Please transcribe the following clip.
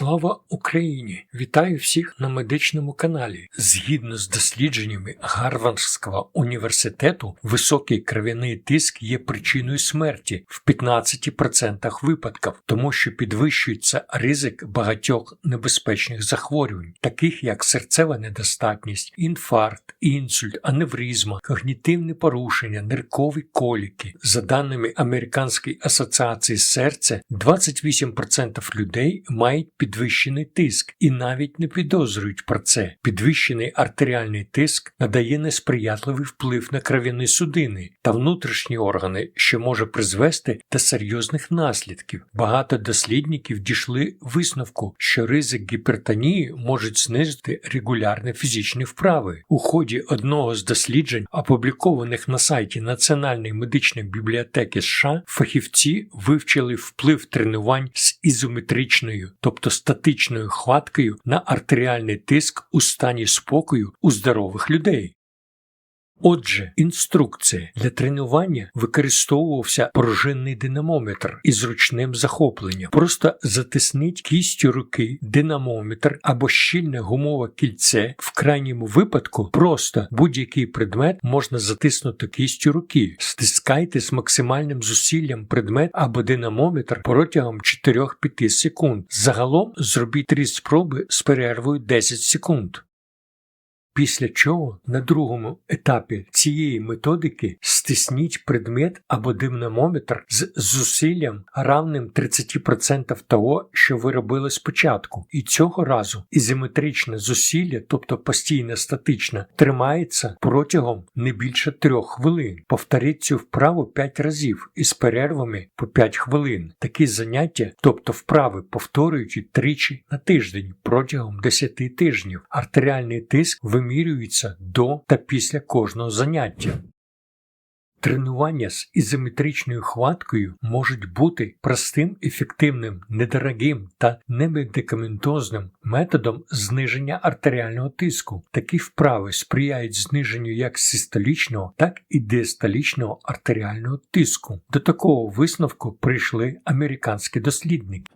Слава Україні! Вітаю всіх на медичному каналі. Згідно з дослідженнями Гарвардського університету, високий кров'яний тиск є причиною смерті в 15% випадків, тому що підвищується ризик багатьох небезпечних захворювань, таких як серцева недостатність, інфаркт, інсульт, аневризма, когнітивне порушення, ниркові коліки. За даними Американської асоціації серця, 28% людей мають підвищений тиск і навіть не підозрюють про це. Підвищений артеріальний тиск надає несприятливий вплив на кров'яні судини та внутрішні органи, що може призвести до серйозних наслідків. Багато дослідників дійшли висновку, що ризик гіпертонії можуть знизити регулярні фізичні вправи. У ході одного з досліджень, опублікованих на сайті Національної медичної бібліотеки США, фахівці вивчили вплив тренувань ізометричною, тобто статичною хваткою на артеріальний тиск у стані спокою у здорових людей. Отже, інструкція для тренування використовувався пружинний динамометр із ручним захопленням. Просто затисніть кістю руки динамометр або щільне гумове кільце. В крайньому випадку просто будь-який предмет можна затиснути кістю руки. Стискайте з максимальним зусиллям предмет або динамометр протягом 4-5 секунд. Загалом зробіть 3 спроби з перервою 10 секунд. Після чого на другому етапі цієї методики стисніть предмет або динамометр з зусиллям равним 30% того, що ви робили спочатку. І цього разу ізометричне зусилля, тобто постійно статичне, тримається протягом не більше 3 хвилин. Повторіть цю вправу 5 разів із перервами по 5 хвилин. Такі заняття, тобто вправи, повторюючи тричі на тиждень протягом 10 тижнів. Артеріальний тиск вимірюється до та після кожного заняття. Тренування з ізометричною хваткою можуть бути простим, ефективним, недорогим та немедикаментозним методом зниження артеріального тиску. Такі вправи сприяють зниженню як систолічного, так і диастолічного артеріального тиску. До такого висновку прийшли американські дослідники.